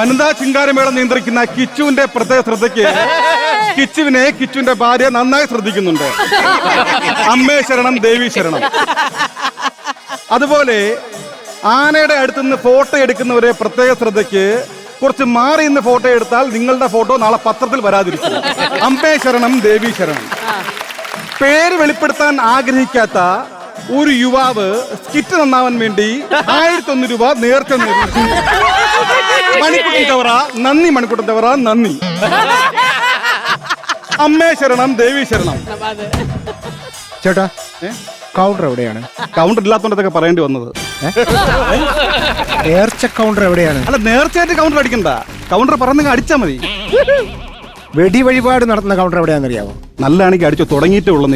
വനിതാ ചിങ്കാരമേള നിയന്ത്രിക്കുന്ന കിച്ചുവിന്റെ പ്രത്യേക ശ്രദ്ധയ്ക്ക് കിച്ചുവിനെ കിച്ചുവിന്റെ ഭാര്യ നന്നായി ശ്രദ്ധിക്കുന്നുണ്ട്. അമ്മേ ശരണം ദേവി ശരണം. അതുപോലെ ആനയുടെ അടുത്തുനിന്ന് ഫോട്ടോ എടുക്കുന്നവരെ പ്രത്യേക ശ്രദ്ധയ്ക്ക് കുറച്ച് മാറി നിന്ന് ഫോട്ടോ എടുത്താൽ നിങ്ങളുടെ ഫോട്ടോ നാളെ പത്രത്തിൽ വരാതിരിക്കും. അമ്പേ ശരണം ദേവി ശരണം. പേര് വെളിപ്പെടുത്താൻ ആഗ്രഹിക്കാത്ത ഒരു യുവാവ് സ്കിറ്റ് നന്നാവാൻ വേണ്ടി ആയിരത്തി ഒന്ന് രൂപ നേർച്ച നേടി മണിക്കുട്ടൻ നന്ദി മണിക്കുട്ടൻ നന്ദി. അമ്മേ ശരണം ദേവി ശരണം. ചേട്ടാ കൗണ്ടർ എവിടെയാണ്? കൗണ്ടർ ഇല്ലാത്തോണ്ടൊക്കെ പറയേണ്ടി വന്നത്. നേർച്ച കൗണ്ടർ എവിടെയാണ്? അല്ല നേർച്ചയായിട്ട് കൗണ്ടർ അടിക്കണ്ട. കൗണ്ടർ പറഞ്ഞ അടിച്ചാ മതി. വെടി വഴിപാട് നടത്തുന്ന കൗണ്ടർ എവിടെയാണെന്നറിയാമോ നല്ലതാണെങ്കിൽ അടിച്ചു തുടങ്ങിയിട്ടേ ഉള്ളു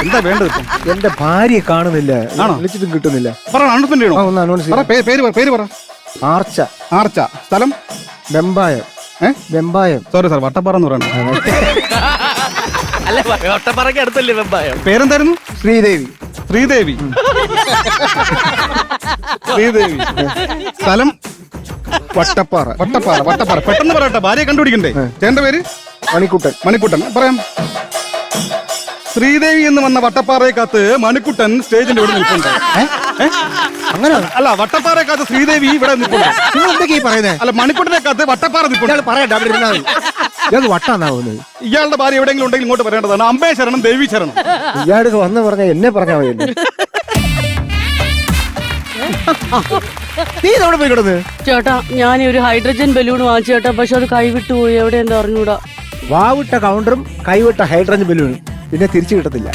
എന്താ? വേണ്ടത് ഇപ്പം? എന്റെ ഭാര്യയെ കാണുന്നില്ല. ആണോ? വിളിച്ചിട്ടും കിട്ടുന്നില്ല. പറ അനൗൺസ്മെന്റ് ആ, ഒന്ന് അനൗൺസ് പറ പേ- പേര് പറ പേര് പറ. ആർച്ച. ആർച്ച. സ്ഥലം? വെമ്പായം. ഏ? വെമ്പായം. സോറി സാർ വട്ടപ്പാറ എന്ന് പറയണം അല്ല ഒട്ടപ്പറക്ക് അടുത്തല്ലേ വെമ്പായം? പേരെന്തായിരുന്നു? ശ്രീദേവി. ശ്രീദേവി. ശ്രീദേവി. സ്ഥലം? വട്ടപ്പാറ. വട്ടപ്പാറ വട്ടപ്പാറ. പെട്ടെന്ന് പറയട്ടെ ഭാര്യയെ കണ്ടുപിടിക്കണ്ടേ? ചേട്ടന്റെ പേര്? മണിക്കുട്ടൻ. മണിക്കുട്ടൻ. പറയാം. ശ്രീദേവി എന്ന് വന്ന വട്ടപ്പാറയെ കാത്ത് മണിക്കുട്ടൻ സ്റ്റേജിന്റെ ഇവിടെ നിൽപ്പുണ്ട്? അങ്ങനെ അല്ല വട്ടപ്പാറയെ കാത്ത് ശ്രീദേവി ഇവിടെ നിൽപ്പുണ്ട്. നിങ്ങൾ എന്തൊക്കെയാ പറയുന്നത് അല്ല മണിക്കുട്ടനെ കാത്ത് വട്ടപ്പാറ നിൽപ്പുണ്ട്. ഇയാൾ പറയണ്ട അവിടെ ഇരുന്നാൽ മതി ഇയാൾക്ക് വട്ടാന്നാവുന്നത് ഇയാളുടെ ഭാര്യ എവിടെയെങ്കിലും ഉണ്ടെങ്കിൽ ഇങ്ങോട്ട് പറയേണ്ടതാണ് അമ്പേ ശരണം ദേവി ശരണം ഇയാൾക്ക് വന്ന് പറഞ്ഞ എന്നെ പറഞ്ഞാൽ മതിയല്ലേ നീ ഇതവിടെ പോയി കിടന്ന്? ചേട്ടാ ഞാൻ ഒരു ഹൈഡ്രജൻ ബലൂൺ വാങ്ങിച്ചു ചേട്ടാ. പക്ഷെ അത് കൈവിട്ടു പോയി. എവിടെ എന്താ അറിഞ്ഞൂടാ. വാവിട്ട കൗണ്ടറും കൈവിട്ട ഹൈഡ്രജൻ ബലൂണും പിന്നെ തിരിച്ചു കിട്ടത്തില്ല.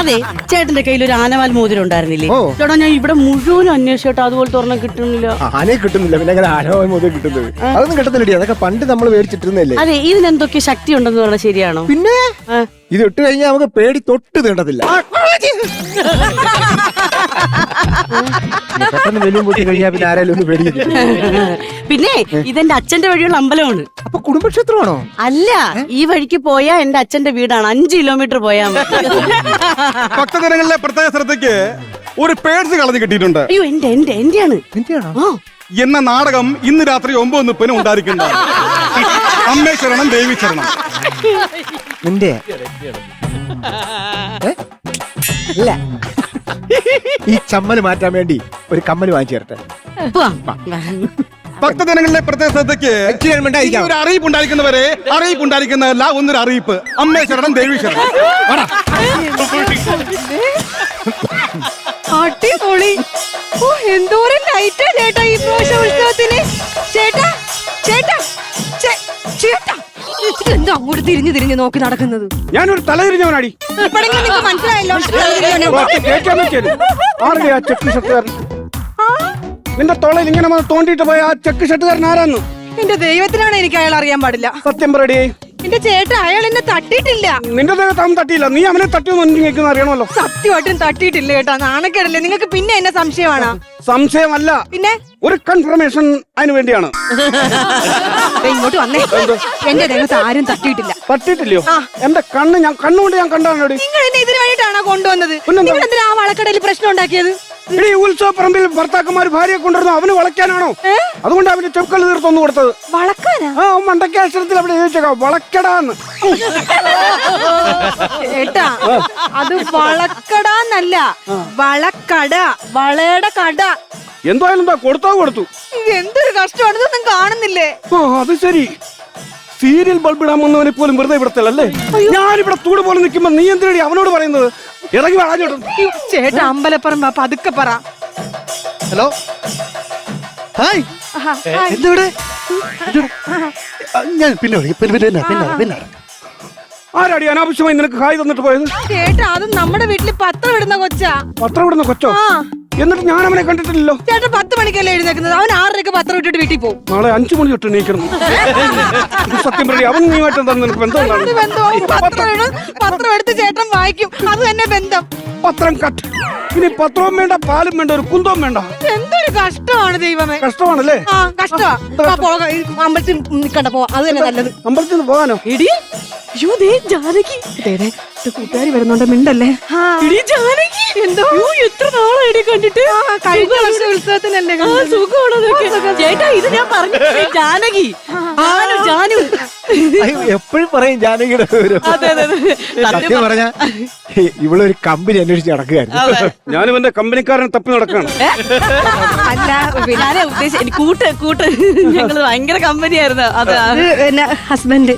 അതെ ചേട്ടന്റെ കയ്യിൽ ഒരു ആനവാൽ മോതിരം ഉണ്ടായിരുന്നില്ലേ? ഓ. ചേട്ടാ ഞാൻ ഇവിടെ മുഴുവൻ അന്വേഷിച്ചോട്ടെ അതുപോലെ തുറന്ന കിട്ടുന്നില്ല. ആനയെ കിട്ടുന്നില്ല പിന്നെ അങ്ങനെ ആനവാൽ മുതൽ കിട്ടുന്നത്. അതൊന്നും കിട്ടത്തില്ലടി അതൊക്കെ പണ്ട് നമ്മൾ മേടിച്ചിട്ടിരുന്നല്ലേ അതെ ഇതിനെന്തൊക്കെ ശക്തി ഉണ്ടെന്ന് പറഞ്ഞാൽ ശരിയാണോ? പിന്നെ? ആ. ഇത് ഇട്ട് കഴിഞ്ഞാൽ നമുക്ക് പേടി തൊട്ട് തീണ്ടത്തില്ല. പെട്ടെന്ന് വെല്ലും പൊട്ടി കഴിഞ്ഞാൽ പിന്നെ ആരെങ്കിലും ഒന്ന് പേടിക്കും പിന്നെ ഇതെന്റെ അച്ഛന്റെ വഴിയുള്ള അമ്പലമാണ്. അപ്പൊ കുടുംബക്ഷേത്രമാണോ? അല്ല ഈ വഴിക്ക് പോയാ എന്റെ അച്ഛന്റെ വീടാണ്. അഞ്ച് കിലോമീറ്റർ പോയാ മതി. ഭക്തജനങ്ങളിലെ പ്രത്യേക ശ്രദ്ധയ്ക്ക് ഒരു പേഴ്സ് കളഞ്ഞു കിട്ടിയിട്ടുണ്ട്. അയ്യോ എന്റെ എന്റെ എന്റെയാണ്. എന്തിനാണോ ആ. എന്ന നാടകം ഇന്ന് രാത്രി ഒമ്പത് മുപ്പതിന് ഉണ്ടായിരിക്കുന്നതാണ് അമ്മേ ശരണം ദേവി ശരണം നിന്റെ ഏ? ഇല്ല. ഈ ചമ്മൽ മാറ്റാൻ വേണ്ടി ഒരു കമ്മൽ വാങ്ങിച്ചു തരട്ടെ. പോവാം. ഭക്തജനങ്ങളിലെ പ്രത്യേക ശ്രദ്ധയ്ക്ക്? ഒരു അറിയിപ്പ് ഉണ്ടായിരിക്കുന്നവരെ അറിയിപ്പ് ഉണ്ടായിരിക്കുന്നതല്ല ഒന്നൊരു അറിയിപ്പ്. അമ്മേ ശരണം ദേവി ശരണം. തിരിഞ്ഞു തിരിഞ്ഞു നോക്കി നടക്കുന്നത്. ഞാനൊരു തലതിരിഞ്ഞവനാടി. ഇപ്പോഴെങ്കിലും നിങ്ങൾക്ക് മനസ്സിലായല്ലോ കേൾക്കാൻ പറ്റിയത്. ആരുടെ ആ ചെക്ക് ഷർട്ടുകാരൻ? നിന്റെ തൊളയിൽ ഇങ്ങനെ വന്ന് തോണ്ടിയിട്ട് പോയ ആ ചെക്ക് ഷർട്ടുകാരൻ ആരാന്ന്? എന്റെ ദൈവത്തിനാണ് എനിക്ക് അയാൾ അറിയാൻ പാടില്ല. സത്യം പറയടി. എന്റെ ചേട്ടൻ അയാൾ എന്നെ തട്ടിയിട്ടില്ല. നിന്റെ തട്ടിയില്ല. നീ അവനെ തട്ടിയൊന്നും എനിക്ക് അറിയണമല്ലോ. സത്യമായിട്ടും തട്ടിയിട്ടില്ല കേട്ടോ. നാണക്കേടല്ലേ? നിങ്ങൾക്ക് പിന്നെ എന്നെ സംശയമാണ്? സംശയമല്ല. പിന്നെ? ഒരു കൺഫർമേഷൻ അതിന് വേണ്ടിയാണ്. ദേ ഇങ്ങോട്ട് വന്നേ. എന്റെ ദേഹത്ത് ആരും തട്ടിയിട്ടില്ല. തട്ടിയിട്ടില്ലയോ? എന്റെ കണ്ണ് ഞാൻ കണ്ണുകൊണ്ട് ഞാൻ കണ്ടാണോടി? നിങ്ങൾ എന്നെ ഇതിനു വേണ്ടിയിട്ടാണോ കൊണ്ടുവന്നത്? പിന്നെന്താ? നിങ്ങൾ എന്തിനാ ആ വളക്കടയിൽ പ്രശ്നം ഉണ്ടാക്കിയത്? ഇനി ഈ ഭർത്താക്കന്മാര് ഭർത്താക്കന്മാർ ഭാര്യയെ കൊണ്ടുവരുന്നു. അവന് വളയ്ക്കാനാണോ? അതുകൊണ്ട് അവന് ചെക്കൽ തീർത്തൊന്നു കൊടുത്തത്. വളക്കാനാ ആ മണ്ടയ്ക്ക അക്ഷരത്തിൽ അവിടെ ചോദിച്ചേക്കാം വളക്കടാന്ന് അത് വളക്കടാന്നല്ല. വളക്കട വളയുടെ കട. എന്തായാലും എന്താ കൊടുത്തോ കൊടുത്തു. എന്തൊരു കഷ്ടമാണ് കാണുന്നില്ലേ? ഓ അത് ശരി. സീരിയൽ ബൾബ് ഇടാൻ വന്നവനെ പോലും വെറുതെ വിടത്തില്ലല്ലേ? ഞാനിവിടെ തൂട് പോലെ നിൽക്കുമ്പോ നീ എന്തിനടി അവനോട് പറയുന്നത്? ഇറങ്ങി ചേട്ടാ അമ്പലപ്പുറം വാ, പതുക്കെ പറ. ഹലോ? ഹായ്. എന്തിവിടെ? ഞാൻ പിന്നെ. പിന്നെ പിന്നെ പിന്നെ ആരാടി അനാവശ്യമായി നിനക്ക് ഹായ് തന്നിട്ട് പോയത്? ചേട്ടാ അത് നമ്മുടെ വീട്ടിൽ പത്രം ഇടുന്ന കൊച്ചാ. പത്രം ഇടുന്ന കൊച്ചോ? ആ. എന്നിട്ട് ഞാൻ അവനെ കണ്ടിട്ടില്ലല്ലോ. ചേട്ടൻ പത്ത് മണിക്കല്ലേ എഴുന്നേക്കുന്നത്? അവൻ ആറരയ്ക്ക് പത്രം ഇട്ടിട്ട് വീട്ടിൽ പോകും നാളെ അഞ്ചു മണി തൊട്ട് എണീക്കണം. ഇത് സത്യം പറയും അവൻ നീയുമായിട്ട് എന്താ നിനക്ക് ബന്ധം എന്ത് എന്താണ്? ബന്ധം. പത്രം ഇടും പത്രം എടുത്ത് ചേട്ടൻ വായിക്കും. അത് തന്നെ ബന്ധം. പത്രം കട്ട് ഇനി പത്രവും വേണ്ട പാലും വേണ്ട ഒരു കുന്തവും വേണ്ട. എന്തൊരു കഷ്ടമാണ് ദൈവമേ. കഷ്ടമാണല്ലേ? ആ കഷ്ടമാ. ആ, പോകാം. ഈ അമ്പലത്തിൽ നിക്കണ്ട പോവാം. അത് തന്നെ നല്ലത്. അമ്പലത്തിൽ നിന്ന് പോകാനോ? ഇടി അയ്യോ ദേ ജാനകി. കൂട്ടുകാരി വരുന്നുണ്ട്. മിണ്ടല്ലേ? എന്തോ? എത്ര നാളായി കണ്ടിട്ട്? കഴിഞ്ഞ വർഷം ഉത്സവത്തിനല്ലേ സുഖമാണോ ചേട്ടാ ഇത് ഞാൻ പറഞ്ഞു. ജാനകി. ജാനു. ജാനു എപ്പോഴും പറയും ജാനകിയുടെ സത്യം പറഞ്ഞ ഇവളൊരു കമ്പനി അന്വേഷിച്ച് നടക്കുകയായിരുന്നു. ഞാൻ ഞാനും എന്റെ കമ്പനിക്കാരൻ തപ്പി നടക്കാണ് അല്ല ഞാനേ ഉദ്ദേശിച്ച കൂട്ട് കൂട്ട്. ഞങ്ങൾ ഭയങ്കര കമ്പനിയായിരുന്നു. അത് പിന്നെ ഹസ്ബൻഡ്.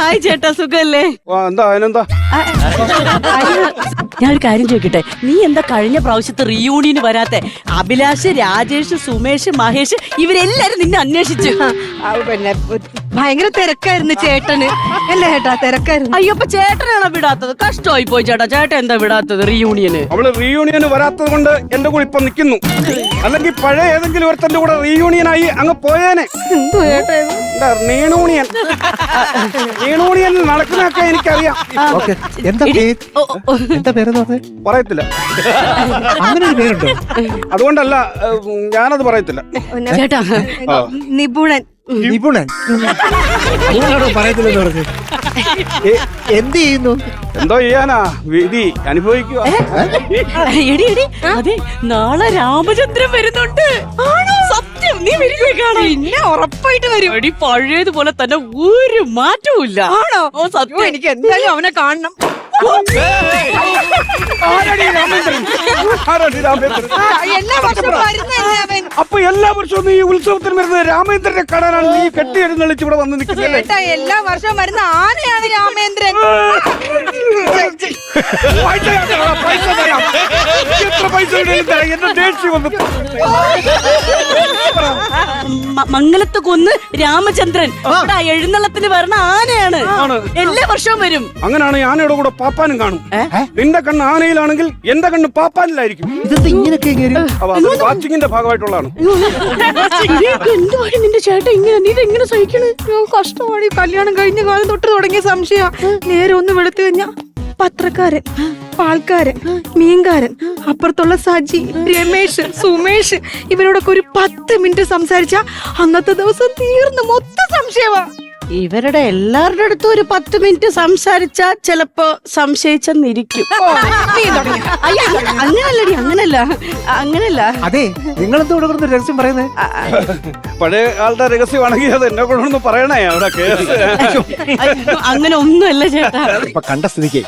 ഹായ് ചേട്ടാ സുഖല്ലേ എന്താ അതിനെന്താ? ഞാൻ ഒരു കാര്യം ചോദിക്കട്ടെ? നീ എന്താ കഴിഞ്ഞ പ്രാവശ്യത്തെ റീയൂണിയന് വരാത്തെ? അഭിലാഷ് രാജേഷ് സുമേഷ് മഹേഷ് ഇവരെല്ലാരും നിന്നെ അന്വേഷിച്ചു. ആ, പിന്നെ ഭയങ്കര തിരക്കായിരുന്നു ചേട്ടന്. അല്ലേ ചേട്ടാ തിരക്കായിരുന്നു. അയ്യോ അപ്പൊ ചേട്ടനാണോ വിടാത്തത്? കഷ്ടമായി പോയി ചേട്ടാ. ചേട്ടൻ എന്താ വിടാത്തത് റീയൂണിയന് അവൾ റീയൂണിയന് വരാത്തത് കൊണ്ട് എന്റെ കൂടെ ഇപ്പൊ നിൽക്കുന്നു അല്ലെങ്കിൽ പഴയ ഏതെങ്കിലും ഒരുത്തന്റെ കൂടെ റീയൂണിയൻ ആയി അങ്ങ് പോയേനെ. റീണൂണിയൻ നടക്കുന്നതൊക്കെ എനിക്കറിയാം. ഓക്കെ. എന്താ പേര്. എന്താ പേരെന്ന് പറയത്തില്ല. അങ്ങനെ ഒരു പേരുണ്ടോ? അതുകൊണ്ടല്ല ഏഹ്, ഞാനത് പറയത്തില്ല. ചേട്ടാ നിപുണൻ. നിപുണൻ നിങ്ങളോട് പറയത്തില്ലെന്ന് പറഞ്ഞു. എന്ത് ചെയ്യുന്നു? എന്തോ ചെയ്യാനാ? വിധി അനുഭവിക്കുക എടി എടി. അതെ നാളെ രാമചന്ദ്രൻ വരുന്നുണ്ട്. സത്യം നീ വരുവേ പിന്നെ ഉറപ്പായിട്ട് വരും. എടി പഴയതുപോലെ തന്നെ ഒരു മാറ്റവും ഇല്ല ആണോ? ഓ സത്യം. എനിക്ക് എന്തായാലും അവനെ കാണണം. രാമേന്ദ്രൻ? എല്ലാ വർഷവും അവൻ? അപ്പൊ എല്ലാ വർഷവും ഈ ഉത്സവത്തിന് വരുന്നത് രാമേന്ദ്രനെ കാണാനാണ് നീ കെട്ടി എഴുന്നള്ളിച്ച് ഇവിടെ വന്ന് നിൽക്കുന്നത് ചേട്ടാ എല്ലാ വർഷവും വരുന്ന ആനയാണ് രാമേന്ദ്രൻ. പൈസ തരാം, പൈസ തരാം. എത്ര പൈസ വേണേലും തരാം. എന്റെ ദേഷ്യം വന്നു. മംഗലത്ത് കൊന്ന് രാമചന്ദ്രൻ. ഇവിടെ എഴുന്നള്ളത്തിന് വരണ ആനയാണ്. എല്ലാ വർഷവും വരും. അങ്ങനെയാണ് ആനയുടെ കൂടെ പാപ്പാനും കാണും. നിന്റെ കണ്ണ് ആനയിലാണെങ്കിൽ എന്റെ കണ്ണ് പാപ്പാനിലായിരിക്കും. വാച്ചിങ്ങിന്റെ ഭാഗമായിട്ടുള്ളതാണ്. നിന്റെ ചേട്ടൻ ഇങ്ങനെ നീ സഹിക്കണ്? കഷ്ടമാണ്. ഈ കല്യാണം കഴിഞ്ഞ കാലം തൊട്ട് തുടങ്ങിയ സംശയ. നേരെ ഒന്ന് വെളുത്തു കഴിഞ്ഞാ പത്രക്കാരൻ പാൽക്കാരൻ മീൻകാരൻ അപ്പുറത്തുള്ള സജി രമേശ് സുമേഷ് ഇവരോടൊക്കെ ഒരു പത്ത് മിനിറ്റ് സംസാരിച്ച അന്നത്തെ ദിവസം തീർന്നു മൊത്തം സംശയമാ. ഇവരുടെ എല്ലാവരുടെ അടുത്തും ഒരു പത്ത് മിനിറ്റ് സംസാരിച്ചാ ചിലപ്പോ സംശയിച്ചെന്നിരിക്കും. അയ്യ, അങ്ങനല്ലടി അങ്ങനല്ല. അങ്ങനല്ല. അതെ നിങ്ങൾ എന്തുകൊണ്ട് രഹസ്യം പറയുന്നത് പഴയ ആളുടെ രഹസ്യമാണെങ്കിൽ അത് എന്നെ കൊണ്ടൊന്നും പറയണേ അവിടെ അങ്ങനെ ഒന്നുമല്ല ചേട്ടാ. ഇപ്പൊ കണ്ട സ്ഥിതിക്ക്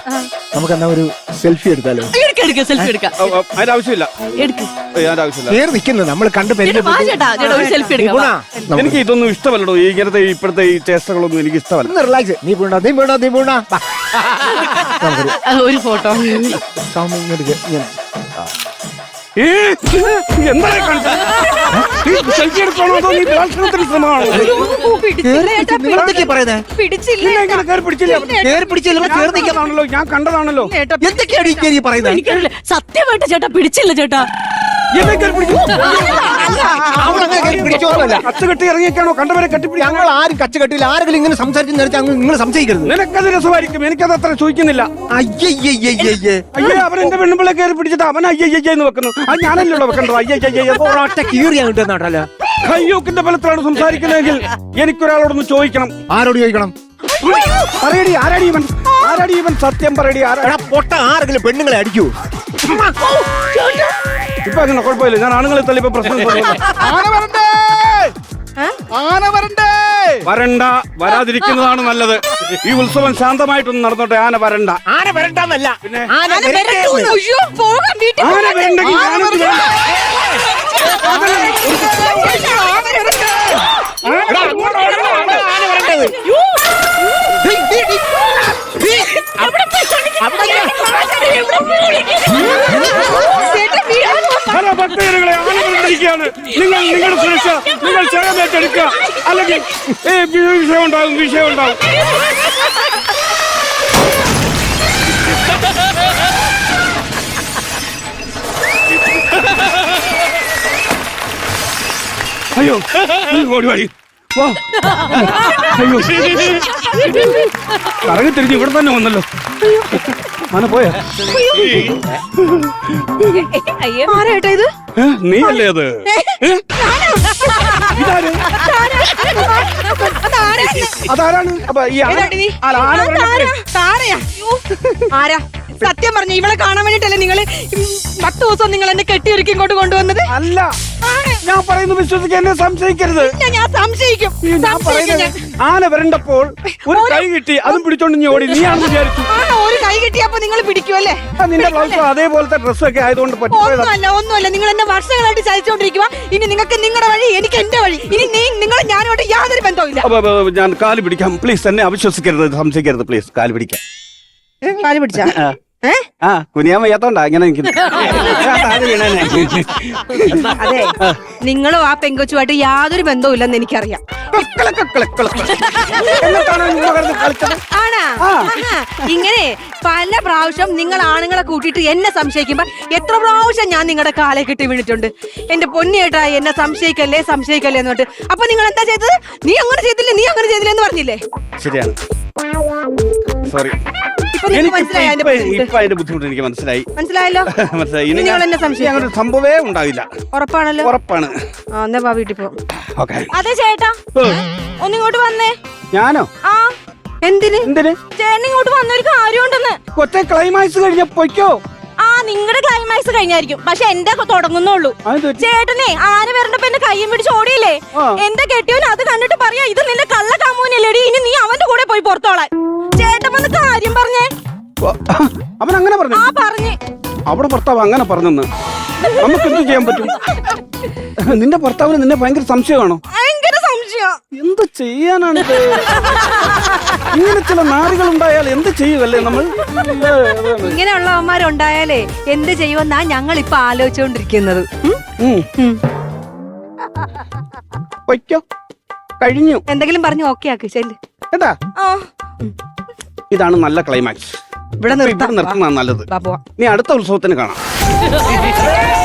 നമുക്ക് എന്നാ ഒരു സെൽഫി എടുത്താലോ? എടുക്ക എടുക്ക. സെൽഫി എടുക്കാം അതിന്റെ ആവശ്യമില്ല. എടുക്ക്. അതിന്റെ ആവശ്യമില്ല. നേർ നിൽക്കുന്നത് നമ്മൾ കണ്ട് ചേട്ടാ, വാ ചേട്ടാ ചേട്ടാ ഒരു സെൽഫി എടുക്കാം നിപുണ വാ. എനിക്ക് ഇതൊന്നും ഇഷ്ടമല്ലടോ ഈ ഇങ്ങനത്തെ ഈ ഇപ്പോഴത്തെ ഈ ചേഷ്ടകളൊന്നും എനിക്ക് ഇഷ്ടമല്ല. ഒന്ന് റിലാക്സ് നീ വീണ നീ വീണ നീ വീണ ആ, ഒരു ഫോട്ടോ സൗണ്ട് ഇങ്ങോട്ട് കേ- ഇങ്ങനെ. എന്താ നീ ബലാത്സംഗത്തിന് ശ്രമമാണോ പിടിച്ചില്ല ഞാൻ കണ്ടതാണല്ലോ ഞാൻ കണ്ടതാണല്ലോ. ചേട്ടാ, എന്തൊക്കെയാണ് ഈ കേറി പറയുന്നത് എനിക്കറിയില്ല. സത്യമായിട്ട് ചേട്ടാ പിടിച്ചില്ല ചേട്ടാ. കെട്ടി ഇറങ്ങിയൊക്കെയാണോ കണ്ടവരെ കെട്ടിപ്പിടി ഞങ്ങൾ ആരും കച്ച കെട്ടില്ല. ആരെങ്കിലും ഇങ്ങനെ സംസാരിച്ച് നേരത്തെ അങ്ങ് നിങ്ങൾ സംശയിക്കരുത്. നിനക്കത് രസമായിരിക്കും. എനിക്കത് അത്ര ചോദിക്കുന്നില്ല. അയ്യയ്യയ്യയ്യേ അയ്യേ അവൻ എന്റെ പെണ്ണുമ്പിളെ കയറി പിടിച്ചിട്ട് അവൻ അയ്യയ്യ എന്ന് വെക്കുന്നു. അത് ഞാനല്ലോ വെക്കേണ്ടത്. അയ്യയ്യ ഒരൊറ്റ കീറിയാ കിട്ടുന്നാട്ടല്ലോ കയ്യൂക്കിന്റെ ബലത്തിലാണ് സംസാരിക്കുന്നതെങ്കിൽ എനിക്കൊരാളോടൊന്ന് ചോദിക്കണം. ആരോട് ചോദിക്കണം? പറയടി ആരാടി ഇവൻ? ആരാടി ഇവൻ? സത്യം പറയടി ആരാ പൊട്ട ആരെങ്കിലും പെണ്ണുങ്ങളെ അടിക്കൂ. ഇപ്പൊ അങ്ങനെ കുഴപ്പമില്ല. ഞാൻ ആണുങ്ങളെ തള്ളിപ്പോ പ്രശ്നം ആന വരണ്ടേ? ആന വരണ്ടേ? വരണ്ട വരാതിരിക്കുന്നതാണ് നല്ലത്. ഈ ഉത്സവം ശാന്തമായിട്ടൊന്ന് നടന്നോട്ടെ. ആന വരണ്ട. ആന വരണ്ടെന്നല്ല. പിന്നെ? ആന. എന്ന്. അയ്യോ, പോകാൻ വീട്ടിൽ ആന. വരണ്ടെങ്കിൽ ആന ഞാനത് വരണ്ട. ആന വരണ്ട. എടാ, അങ്ങോട്ട് വരണം, അവിടെ ആന വരണ്ടത്. വരണ്ടിരിക്കുകയാണ് നിങ്ങൾ നിങ്ങളുടെ സുരക്ഷ നിങ്ങൾ ചേർന്നേറ്റെടുക്കുക അല്ലെങ്കിൽ ഏ, വിഷയം ഉണ്ടാകും വിഷയം ഉണ്ടാകും. അയ്യോ ഓടി വാടി വാ. അയ്യോ. കറങ്ങി തിരിഞ്ഞ് ഇവിടെ തന്നെ വന്നല്ലോ. ആന പോയോ? ആരാ ഏട്ടാ ഇത്? ഏ, നീയല്ലേ അത്? ഏ? ഇതാര്? അതാരാണ്? അപ്പൊ ഈ ആന- ഏതാടി ആന ആ. ആരാ? സത്യം പറഞ്ഞു ഇവളെ കാണാൻ വേണ്ടിട്ടല്ലേ നിങ്ങൾ പത്ത് ദിവസം നിങ്ങൾ എന്നെ കെട്ടിയൊരുക്കി ഇങ്ങോട്ട് കൊണ്ടുവന്നത്? അല്ല. ഞാൻ പറയുന്നു വിശ്വസിക്കാൻ എന്നെ സംശയിക്കരുത്. പിന്നെ ഞാൻ സംശയിക്കും. ഈ ഞാൻ സംശയിക്കും പറയുന്നത് ഞാൻ. ആന വരണ്ടപ്പോൾ ഒരു കൈ കിട്ടി അതും പിടിച്ചോണ്ട് നീ ഓടി. നീയാണെന്ന് വിചാരിച്ചു. ഒരു കൈ കിട്ടിയപ്പോ നിങ്ങൾ പിടിക്കുമല്ലേ ആ, നിന്റെ ബ്ലൗസും അതേപോലത്തെ ഡ്രസ്സൊക്കെ ആയതുകൊണ്ട് പറ്റിപ്പോയതാ. ഒന്നുമല്ല ഒന്നുമല്ല. നിങ്ങൾ എന്നെ വർഷങ്ങളായിട്ട് ചതിച്ചോണ്ടിരിക്കുക ഇനി നിങ്ങൾക്ക് നിങ്ങളുടെ വഴി എനിക്ക് എന്റെ വഴി. ഇനി നീ നിങ്ങൾ ഞാനോട്ട് യാതൊരു ബന്ധവും ഇല്ല അപ്പൊ, അപ്പൊ, ഞാൻ കാൽ പിടിക്കാം. പ്ലീസ് എന്നെ അവിശ്വസിക്കരുത് സംശയിക്കരുത്. പ്ലീസ് കാൽ പിടിക്കാം. കാൽ പിടിച്ച? ആ. ആ കുനിയാൻ വയ്യാത്തോണ്ടാ ഇങ്ങനെ അതെ നിങ്ങളും ആ പെങ്കൊച്ചുമായിട്ട് യാതൊരു ബന്ധവും ഇല്ലെന്ന് എനിക്കറിയാം ആണാ? ആഹാ. ഇങ്ങനെ പല പ്രാവശ്യം നിങ്ങൾ ആണുങ്ങളെ കൂട്ടിയിട്ട് എന്നെ സംശയിക്കുമ്പോ എത്ര പ്രാവശ്യം ഞാൻ നിങ്ങളുടെ കാലെ കെട്ടി വീണിട്ടുണ്ട്? എന്റെ പൊന്നിയേട്ടാ എന്നെ സംശയിക്കല്ലേ സംശയിക്കല്ലേ എന്ന് പറഞ്ഞിട്ട്. അപ്പൊ നിങ്ങൾ എന്താ ചെയ്തത്? നീ അങ്ങനെ ചെയ്തില്ലേ? നീ അങ്ങനെ ചെയ്തില്ലേ എന്ന് പറഞ്ഞില്ലേ? ശരിയാണ്. സോറി എനിക്ക് ബുദ്ധിമുട്ട്? എനിക്ക് മനസ്സിലായി മനസ്സിലായല്ലോ? മനസ്സിലായി. ഇനി അങ്ങനെ ഒരു സംഭവമേ ഉണ്ടാവില്ല. ഉറപ്പാണല്ലോ? ഉറപ്പാണ്. എന്നാ വാ വീട്ടിൽ പോ. അതെ ചേട്ടാ. ഒന്നിങ്ങോട്ട് വന്നേ. ഞാനോ? ആ. എന്തിന്? എന്തിന്? ചേട്ടൻ ഇങ്ങോട്ട് വന്നൊരു കാര്യമുണ്ടെന്ന്. കൊച്ചെ ക്ലൈമാക്സ് കഴിഞ്ഞ പൊയ്ക്കോ. ആ നിങ്ങളുടെ ക്ലൈമാക്സ് കഴിഞ്ഞായിരിക്കും. പക്ഷെ എന്റെ തുടങ്ങുന്നുള്ളൂ? ചേട്ടനെ ആന വരണ്ടപ്പോ എന്റെ കയ്യും പിടിച്ച് ഓടിയില്ലേ? എന്റെ കെട്ടിയവൻ അത് കണ്ടിട്ട് പറയാ ഇത് നിന്റെ കള്ള കമ്മൂനല്ലേടി ഇനി നീ അവന്റെ കൂടെ പോയി പുറത്തോളാൻ. ചേട്ടൻ വന്ന് കാര്യം പറഞ്ഞേ. അവൻ അങ്ങനെ പറഞ്ഞു. ആ പറഞ്ഞ്. അവിടെ ഭർത്താവ് അങ്ങനെ പറഞ്ഞെന്ന്. നമുക്ക് എന്ത് ചെയ്യാൻ പറ്റും? നിന്റെ ഭർത്താവിന് നിന്നെ ഭയങ്കര സംശയമാണോ? ഭയങ്കര സംശയം. എന്ത് ചെയ്യാനാണ് ഇങ്ങനെ ചില നാറികൾ ഉണ്ടായാൽ എന്ത് ചെയ്യുമല്ലേ നമ്മൾ? ഇങ്ങനെയുള്ള അവന്മാരുണ്ടായാലേ എന്ത് ചെയ്യുമെന്നാ ഞങ്ങൾ ഇപ്പൊ ആലോചിച്ചുകൊണ്ടിരിക്കുന്നത്. പൊയ്ക്കോ കഴിഞ്ഞു. എന്തെങ്കിലും പറഞ്ഞു ഓക്കെ ആക്കി ചെല്ല്. എന്താ ആ. ഇതാണ് നല്ല ക്ലൈമാക്സ് ഇവിടെ നിർത്തുന്നതാണ് നല്ലത്. നീ അടുത്ത ഉത്സവത്തിന് കാണാം.